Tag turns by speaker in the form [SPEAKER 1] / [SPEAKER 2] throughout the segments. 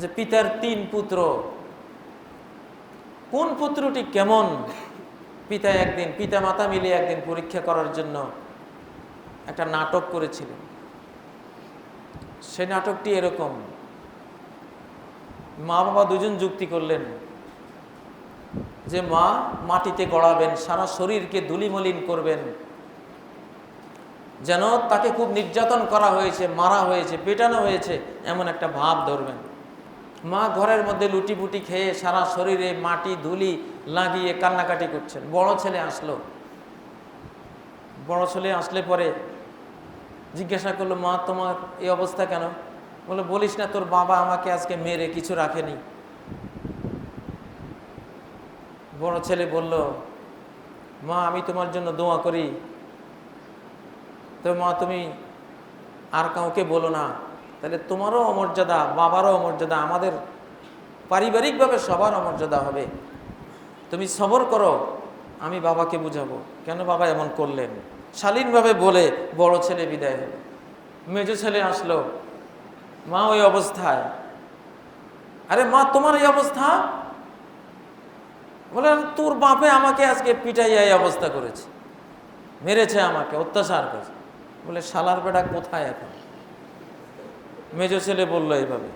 [SPEAKER 1] যে পিতার তিন পুত্র, কোন পুত্রটি কেমন পিতা একদিন পিতা মাতা মিলে একদিন পরীক্ষা করার জন্য একটা নাটক করেছিলেন। সেই নাটকটি এরকম মা বাবা দুজন যুক্তি করলেন যে মা মাটিতে গড়াবেন, সারা শরীরকে ধুলিমলিন করবেন যেন তাকে খুব নির্যাতন করা হয়েছে, মারা হয়েছে, পেটানো হয়েছে, এমন একটা ভাব ধরবেন। মা ঘরের মধ্যে লুটিপুটি খেয়ে সারা শরীরে মাটি, ধুলি লাগিয়ে কান্নাকাটি করছেন। বড় ছেলে আসলো। বড় ছেলে আসলে পরে জিজ্ঞাসা করল, মা, তোমার এই অবস্থা কেন? বলে বলিস না, তোর বাবা আমাকে আজকে মেরে কিছু রাখেনি। বড় ছেলে বলল, মা, আমি তোমার জন্য দোয়া করি। তো মা, তুমি আর কাউকে বলো না। তাহলে তোমারও অমর্যাদা, বাবারও অমর্যাদা, আমাদের পারিবারিকভাবে সবার অমর্যাদা হবে। তুমি সবর করো, আমি বাবাকে বুঝাবো। কেন বাবা এমন করলেন? শালীনভাবে বলে বড় ছেলে বিদায় হলো। মেজো ছেলে আসলো। মা ওই অবস্থায়। আরে মা, তোমার এই অবস্থা? বলে, তোর বাপে আমাকে আজকে পিটাইয়া এই অবস্থা করেছে। মেরেছে আমাকে, অত্যাচার করেছে। বলে, শালার বেটা কোথায় এখন? মেজ ছেলে বলল এইভাবে।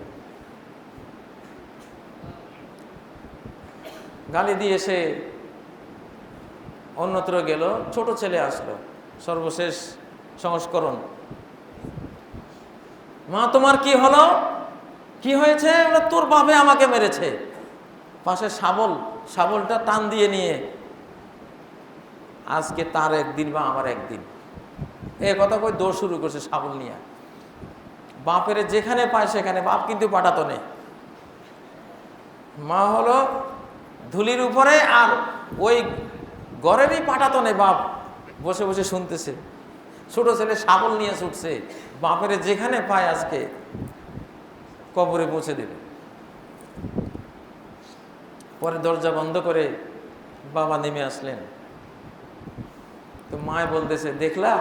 [SPEAKER 1] গালি দিয়ে সে অন্যত্র গেল, ছোট ছেলে আসলো, সর্বশেষ সংস্করণ। মা, তোমার কি হলো? কি হয়েছে? তোর বাপে আমাকে মেরেছে। পাশে শাবল, শাবলটা টান দিয়ে নিয়ে, আজকে তার একদিন বা আমার একদিন। এ কথা কই, দৌড় শুরু করছে শাবল নিয়ে। বাপের যেখানে পায় সেখানে, বাপ কিন্তু পাঠাতো নেই মা হলো ধুলির উপরে আর ওই ঘরেরই পাঠাতো নেই বাপ বসে বসে শুনতেছে। ছোট ছেলে শাবল নিয়ে ছুটছে। বাপের যেখানে পায় আজকে কবরে পৌঁছে দেবে। পরে দরজা বন্ধ করে বাবা নেমে আসলেন। তো মায় বলতেছে, দেখলা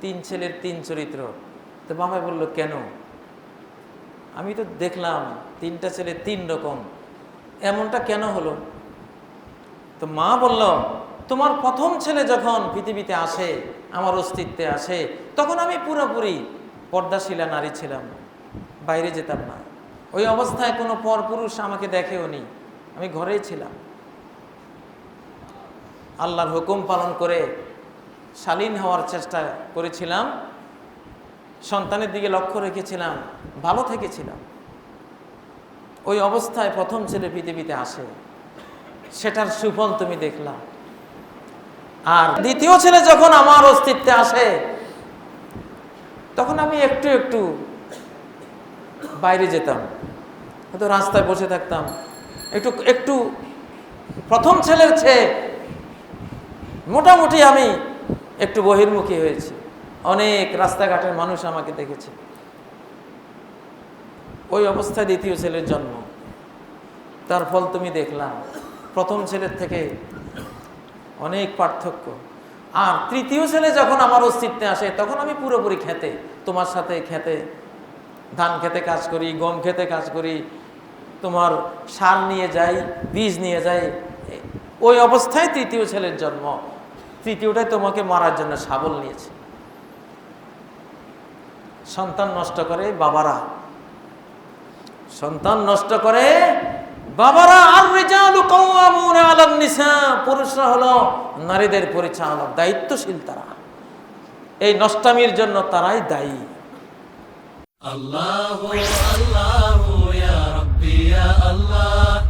[SPEAKER 1] তিন ছেলের তিন চরিত্র। তো বাবা বলল, কেন? আমি তো দেখলাম তিনটা ছেলে তিন রকম। এমনটা কেন হলো? তো মা বলল, তোমার প্রথম ছেলে যখন পৃথিবীতে আসে, আমার অস্তিত্বে আসে, তখন আমি পুরোপুরি পর্দাশীলা নারী ছিলাম, বাইরে যেতাম না। ওই অবস্থায় কোনো পরপুরুষ আমাকে দেখেও নি, আমি ঘরেই ছিলাম। আল্লাহর হুকুম পালন করে শালীন হওয়ার চেষ্টা করেছিলাম, সন্তানের দিকে লক্ষ্য রেখেছিলাম, ভালো থেকেছিলাম। ওই অবস্থায় প্রথম ছেলে পৃথিবীতে আসে, সেটার সুফল তুমি দেখলাম আর দ্বিতীয় ছেলে যখন আমার অস্তিত্বে আসে, তখন আমি একটু একটু বাইরে যেতাম, হয়তো রাস্তায় বসে থাকতাম। একটু একটু প্রথম ছেলের চেয়ে মোটামুটি আমি একটু বহির্মুখী হয়েছি। অনেক রাস্তাঘাটের মানুষ আমাকে দেখেছে। ওই অবস্থায় দ্বিতীয় ছেলের জন্ম। তার ফল তুমি দেখলাম। প্রথম ছেলের থেকে অনেক পার্থক্য। আর তৃতীয় ছেলে যখন আমার অস্তিত্বে আসে, তখন আমি পুরোপুরি খেতে, তোমার সাথে খেতে, ধান খেতে কাজ করি, গম খেতে কাজ করি, তোমার সার নিয়ে যাই, বীজ নিয়ে যাই ওই অবস্থায় তৃতীয় ছেলের জন্ম। তৃতীয়টাই তোমাকে মারার জন্য সাবল নিয়েছে। সন্তান নষ্ট করে বাবারা। সন্তান নষ্ট করে বাবারা। আর পুরুষরা হলো নারীদের পরিচালক, দায়িত্বশীল তারা। এই নষ্টামির জন্য তারাই দায়ী।
[SPEAKER 2] আল্লাহ আল্লাহ।